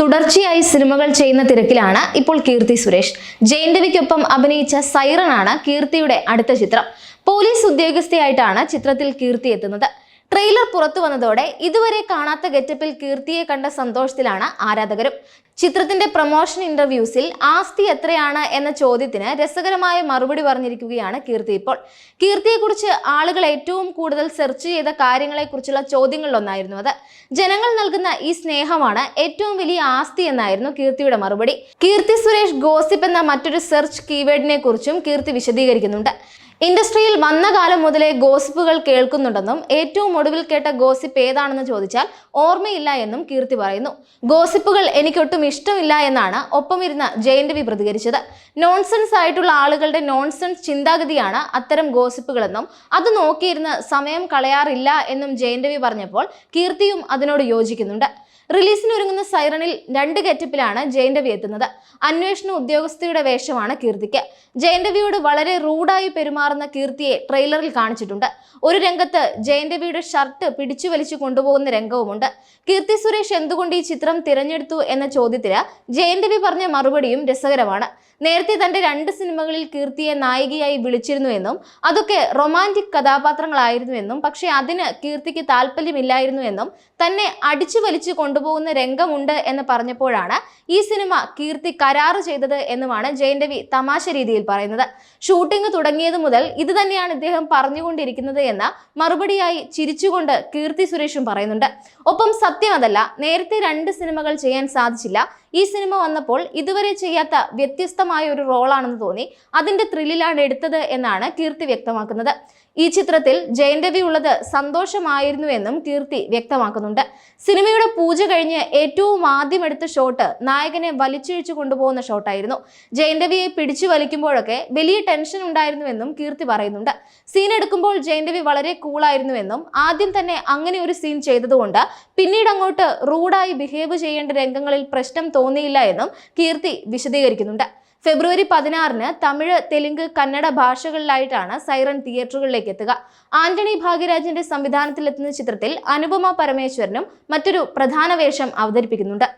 തുടർച്ചയായി സിനിമകൾ ചെയ്യുന്ന തിരക്കിലാണ് ഇപ്പോൾ കീർത്തി സുരേഷ്. ജയൻ അഭിനയിച്ച സൈറൺ ആണ് കീർത്തിയുടെ അടുത്ത ചിത്രം. പോലീസ് ഉദ്യോഗസ്ഥയായിട്ടാണ് ചിത്രത്തിൽ കീർത്തി എത്തുന്നത്. ട്രെയിലർ പുറത്തു വന്നതോടെ ഇതുവരെ കാണാത്ത ഗെറ്റപ്പിൽ കീർത്തിയെ കണ്ട സന്തോഷത്തിലാണ് ആരാധകരും. ചിത്രത്തിന്റെ പ്രൊമോഷൻ ഇന്റർവ്യൂസിൽ ആസ്തി എത്രയാണ് എന്ന ചോദ്യത്തിന് രസകരമായ മറുപടി പറഞ്ഞിരിക്കുകയാണ് കീർത്തി ഇപ്പോൾ. കീർത്തിയെക്കുറിച്ച് ആളുകൾ ഏറ്റവും കൂടുതൽ സെർച്ച് ചെയ്ത കാര്യങ്ങളെക്കുറിച്ചുള്ള ചോദ്യങ്ങളിലൊന്നായിരുന്നു അത്. ജനങ്ങൾ നൽകുന്ന ഈ സ്നേഹമാണ് ഏറ്റവും വലിയ ആസ്തി എന്നായിരുന്നു കീർത്തിയുടെ മറുപടി. കീർത്തി സുരേഷ് ഗോസിപ്പ് എന്ന മറ്റൊരു സെർച്ച് കീവേഡിനെ കുറിച്ചും കീർത്തി വിശദീകരിക്കുന്നുണ്ട്. ഇൻഡസ്ട്രിയിൽ വന്ന കാലം മുതലേ ഗോസിപ്പുകൾ കേൾക്കുന്നുണ്ടെന്നും ഏറ്റവും ഒടുവിൽ കേട്ട ഗോസിപ്പ് ഏതാണെന്ന് ചോദിച്ചാൽ ഓർമ്മയില്ല എന്നും കീർത്തി പറയുന്നു. ഗോസിപ്പുകൾ എനിക്കൊട്ടും ഇഷ്ടമില്ല എന്നാണ് ഒപ്പമിരുന്ന ജയന്റവി പ്രതികരിച്ചത്. നോൺസെൻസ് ആയിട്ടുള്ള ആളുകളുടെ നോൺസെൻസ് ചിന്താഗതിയാണ് അത്തരം ഗോസിപ്പുകളെന്നും അത് നോക്കിയിരുന്ന് സമയം കളയാറില്ല എന്നും ജയന്റവി പറഞ്ഞപ്പോൾ കീർത്തിയും അതിനോട് യോജിക്കുന്നുണ്ട്. റിലീസിന് ഒരുങ്ങുന്ന സൈറണിൽ രണ്ട് ഗെറ്റപ്പിലാണ് ജയന്റവി എത്തുന്നത്. അന്വേഷണ ഉദ്യോഗസ്ഥയുടെ വേഷമാണ് കീർത്തിക്ക്. ജയന്റവിയോട് വളരെ റൂഡായി പെരുമാറുന്ന കീർത്തിയെ ട്രെയിലറിൽ കാണിച്ചിട്ടുണ്ട്. ഒരു രംഗത്ത് ജയന്റവിയുടെ ഷർട്ട് പിടിച്ചു വലിച്ചു കൊണ്ടുപോകുന്ന രംഗവുമുണ്ട്. കീർത്തി സുരേഷ് എന്തുകൊണ്ട് ഈ ചിത്രം തിരഞ്ഞെടുത്തു എന്ന ചോദ്യത്തിന് ജയന്റവി പറഞ്ഞ മറുപടിയും രസകരമാണ്. നേരത്തെ തന്റെ രണ്ട് സിനിമകളിൽ കീർത്തിയെ നായികയായി വിളിച്ചിരുന്നു എന്നും അതൊക്കെ റൊമാന്റിക് കഥാപാത്രങ്ങളായിരുന്നുവെന്നും പക്ഷേ അതിന് കീർത്തിക്ക് താല്പര്യമില്ലായിരുന്നുവെന്നും തന്നെ അടിച്ചു വലിച്ചു കൊണ്ടുപോകുന്ന രംഗമുണ്ട് എന്ന് പറഞ്ഞപ്പോഴാണ് ഈ സിനിമ കീർത്തി കരാറ് ചെയ്തത് എന്നുമാണ് ജയന്റവി തമാശ രീതിയിൽ പറയുന്നത്. ഷൂട്ടിംഗ് തുടങ്ങിയത് മുതൽ ഇത് തന്നെയാണ് ഇദ്ദേഹം പറഞ്ഞുകൊണ്ടിരിക്കുന്നത് എന്ന മറുപടിയായി ചിരിച്ചുകൊണ്ട് കീർത്തി സുരേഷും പറയുന്നുണ്ട്. ഒപ്പം സത്യം അതല്ല നേരത്തെ രണ്ട് സിനിമകൾ ചെയ്യാൻ സാധിച്ചില്ല. ഈ സിനിമ വന്നപ്പോൾ ഇതുവരെ ചെയ്യാത്ത വ്യത്യസ്തമായ ഒരു റോളാണെന്ന് തോന്നി. അതിന്റെ ത്രില്ലിലാണ് എടുത്തത് എന്നാണ് കീർത്തി വ്യക്തമാക്കുന്നത്. ഈ ചിത്രത്തിൽ ജയൻ രവി ഉള്ളത് സന്തോഷമായിരുന്നു എന്നും കീർത്തി വ്യക്തമാക്കുന്നുണ്ട്. സിനിമയുടെ പൂജ കഴിഞ്ഞ് ഏറ്റവും ആദ്യം എടുത്ത ഷോട്ട് നായകനെ വലിച്ചിഴിച്ചു കൊണ്ടുപോകുന്ന ഷോട്ടായിരുന്നു ജയൻ രവിയെ പിടിച്ചു വലിക്കുമ്പോഴൊക്കെ വലിയ ടെൻഷൻ ഉണ്ടായിരുന്നുവെന്നും കീർത്തി പറയുന്നുണ്ട്. സീൻ എടുക്കുമ്പോൾ ജയൻ രവി വളരെ കൂളായിരുന്നുവെന്നും ആദ്യം തന്നെ അങ്ങനെ ഒരു സീൻ ചെയ്തതുകൊണ്ട് പിന്നീട് അങ്ങോട്ട് റൂഡായി ബിഹേവ് ചെയ്യേണ്ട രംഗങ്ങളിൽ പ്രശ്നം തോന്നിയില്ല എന്നും കീർത്തി വിശദീകരിക്കുന്നുണ്ട്. ഫെബ്രുവരി പതിനാറിന് തമിഴ് തെലുങ്ക് കന്നഡ ഭാഷകളിലായിട്ടാണ് സൈറൺ തിയേറ്ററുകളിലേക്ക് എത്തുക. ആന്റണി ഭാഗ്യരാജിന്റെ സംവിധാനത്തിലെത്തുന്ന ചിത്രത്തിൽ അനുപമ പരമേശ്വരനും മറ്റൊരു പ്രധാന വേഷം അവതരിപ്പിക്കുന്നുണ്ട്.